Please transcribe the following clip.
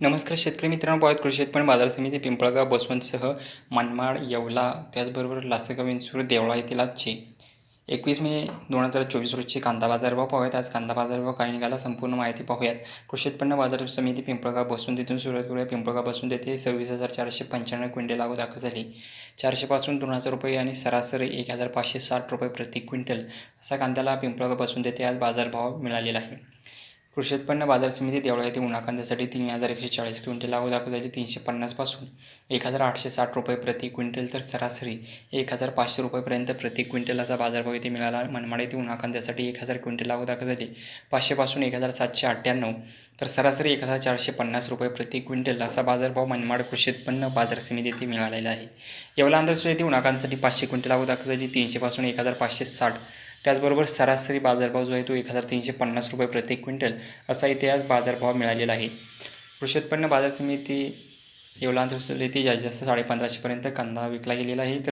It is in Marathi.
नमस्कार शेतकरी मित्रांनो पाहत कृषी उत्पन्न बाजार समिती पिंपळगाव बसवंतसह मनमाड येवला त्याचबरोबर लासलगाव विंचूर देवळा येथील आजचे एकवीस मे दोन हजार चोवीस रोजचे कांदा बाजारभाव पाहूयात. आज कांदा बाजारभाव काय निघाला संपूर्ण माहिती पाहूयात. कृषी उत्पन्न बाजार समिती पिंपळगाव बसून तिथून सुरुवात करूया. पिंपळगाव बसून तेथे सव्वीस हजार चारशे पंच्याण्णव क्विंटल लागू दाखल झाली. चारशेपासून दोन हजार रुपये आणि सरासरी एक हजार पाचशे साठ रुपये प्रति क्विंटल असा कांद्याला पिंपळगाव बसून तेथे आज बाजारभाव मिळालेला आहे. कृषी उत्पन्न बाजार समिती देवळा येथे उन्हा कांद्यासाठी तीन हजार एकशे चाळीस क्विंटल लागू दाखल तीनशे पन्नासपासून एक हजार आठशे साठ रुपये प्रति क्विंटल तर सरासरी एक हजार पाचशे रुपयेपर्यंत प्रति क्विंटल असा बाजारभाव येथे मिळाला. मनमाड येथे उन्हा कांद्यासाठी एक हजार क्विंटल लागू दाखल झाली पाचशेपासून एक हजार सातशे अठ्ठ्याण्णव तर सरासरी एक हजार चारशे पन्नास रुपये प्रति क्विंटल असा बाजारभाव मनमाड कृषी उत्पन्न बाजार समिती येथे मिळालेला आहे. येवला अंदाज येथे उन्हाकांसाठी पाचशे क्विंटल लागू दाखल झाली तीनशेपासून एक हजार पाचशे साठ त्याचबरोबर सरासरी बाजारभाव जो आहे तो एक हजार तीनशे पन्नास रुपये प्रति क्विंटल असा इथे आज बाजारभाव मिळालेला आहे. कृषी उत्पन्न बाजार समिती येवला येथे जास्तीत जास्त साडेपंधराशेपर्यंत कांदा विकला गेलेला आहे. तर